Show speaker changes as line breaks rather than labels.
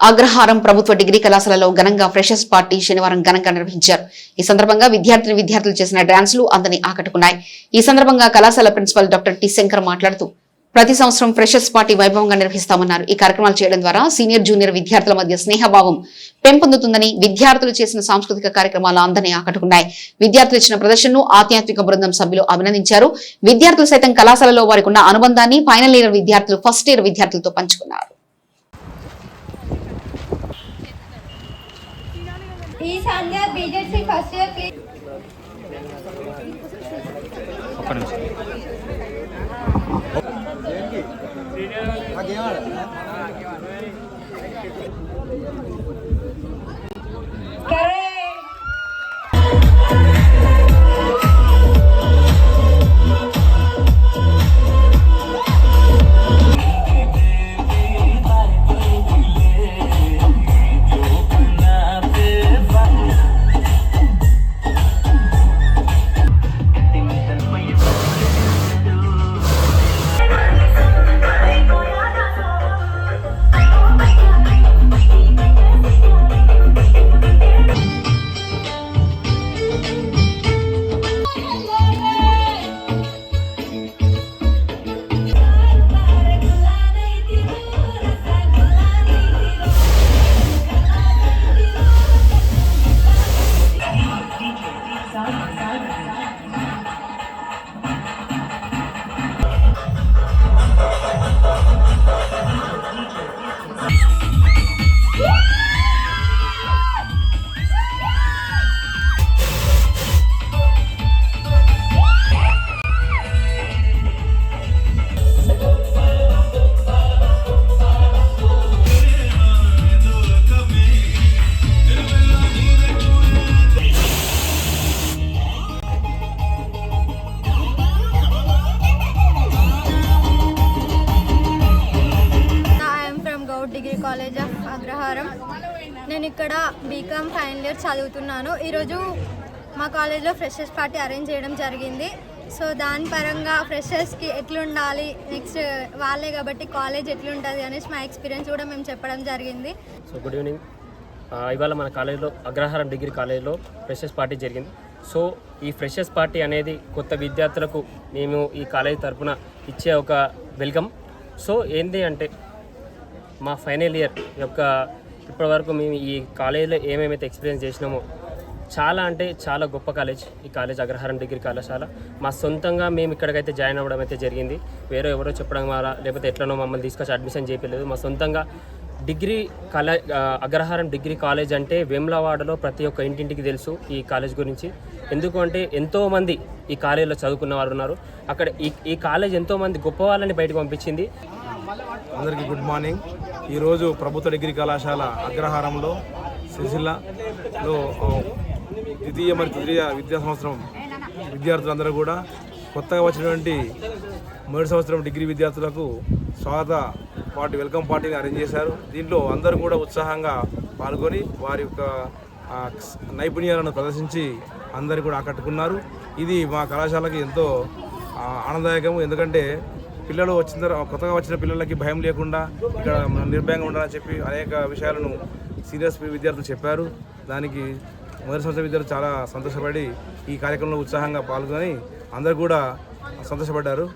అగ్రహారం ప్రభుత్వ డిగ్రీ కళాశాలలో ఘనంగా ఫ్రెషర్స్ పార్టీ శనివారం ఘనంగా నిర్వహించారు. ఈ సందర్భంగా విద్యార్థిని విద్యార్థులు చేసిన డాన్సులు అందరినీ ఆకట్టుకున్నాయి. ఈ సందర్భంగా కళాశాల ప్రిన్సిపల్ డాక్టర్ టి శంకర్ మాట్లాడుతూ ప్రతి సంవత్సరం ఫ్రెషర్స్ పార్టీ వైభవంగా నిర్వహిస్తామన్నారు. ఈ కార్యక్రమాలు చేయడం ద్వారా సీనియర్ జూనియర్ విద్యార్థుల మధ్య స్నేహభావం పెంపొందుతుందని విద్యార్థులు చేసిన సాంస్కృతిక కార్యక్రమాలు అందరినీ ఆకట్టుకున్నాయి. విద్యార్థులు ఇచ్చిన ప్రదర్శనను ఆధ్యాత్మిక బృందం సభ్యులు అభినందించారు. విద్యార్థులు సైతం కళాశాలలో వారికి ఉన్న అనుబంధాన్ని ఫైనల్ ఇయర్ విద్యార్థులు ఫస్ట్ ఇయర్ విద్యార్థులతో పంచుకున్నారు.
ఈ Sandhya BZC first year please
ఒక్క నిమిషం
కాలేజ్ ఆఫ్ అగ్రహారం నేను ఇక్కడ బీకామ్ ఫైనల్ ఇయర్ చదువుతున్నాను. ఈరోజు మా కాలేజ్లో ఫ్రెషర్స్ పార్టీ అరేంజ్ చేయడం జరిగింది. సో దాని పరంగా ఫ్రెషర్స్కి ఎట్లుండాలి? నెక్స్ట్ వాళ్ళే కాబట్టి కాలేజ్ ఎట్లుంటుంది అనేసి మా ఎక్స్పీరియన్స్ కూడా మేము చెప్పడం జరిగింది.
సో గుడ్ ఈవినింగ్ ఇవాళ మన కాలేజ్లో అగ్రహారం డిగ్రీ కాలేజ్లో ఫ్రెషర్స్ పార్టీ జరిగింది. సో ఈ ఫ్రెషర్స్ పార్టీ అనేది కొత్త విద్యార్థులకు మేము ఈ కాలేజ్ తరఫున ఇచ్చే ఒక వెల్కమ్ సో ఏంటి అంటే మా ఫైనల్ ఇయర్ యొక్క ఇప్పటివరకు మేము ఈ కాలేజీలో ఏమేమైతే ఎక్స్పీరియన్స్ చేసినామో చాలా అంటే చాలా గొప్ప కాలేజ్. ఈ కాలేజ్ అగ్రహారం డిగ్రీ కళాశాల. మా సొంతంగా మేము ఇక్కడికైతే జాయిన్ అవ్వడం అయితే జరిగింది. వేరే ఎవరో చెప్పడం ద్వారా లేకపోతే ఎట్లనో మమ్మల్ని తీసుకొచ్చి అడ్మిషన్ చేయలేదు మా సొంతంగా డిగ్రీ కళా అగ్రహారం డిగ్రీ కాలేజ్ అంటే వేములవాడలో ప్రతి ఒక్క ఇంటింటికి తెలుసు ఈ కాలేజ్ గురించి. ఎందుకు అంటే ఎంతోమంది ఈ కాలేజీలో చదువుకున్న వారు ఉన్నారు. అక్కడ ఈ ఈ కాలేజ్ ఎంతోమంది గొప్ప వాళ్ళని బయటకు పంపించింది.
అందరికీ గుడ్ మార్నింగ్. ఈరోజు ప్రభుత్వ డిగ్రీ కళాశాల అగ్రహారంలో సిరిసిల్లలో ద్వితీయ మరియు తృతీయ విద్యా సంవత్సరం విద్యార్థులందరూ కూడా కొత్తగా వచ్చినటువంటి మొదటి సంవత్సరం డిగ్రీ విద్యార్థులకు స్వాగత పార్టీ వెల్కమ్ పార్టీని అరేంజ్ చేశారు. దీంట్లో అందరూ కూడా ఉత్సాహంగా పాల్గొని వారి యొక్క నైపుణ్యాలను ప్రదర్శించి అందరూ కూడా ఆకట్టుకున్నారు. ఇది మా కళాశాలకి ఎంతో ఆనందదాయకము. ఎందుకంటే పిల్లలు వచ్చిన తర్వాత కొత్తగా వచ్చిన పిల్లలకి భయం లేకుండా ఇక్కడ మనం నిర్భయంగా ఉండాలని చెప్పి అనేక విషయాలను సీనియర్స్ విద్యార్థులు చెప్పారు. దానికి మొదటి సంవత్సరం విద్యార్థులు చాలా సంతోషపడి ఈ కార్యక్రమంలో ఉత్సాహంగా పాల్గొని అందరూ కూడా సంతోషపడ్డారు.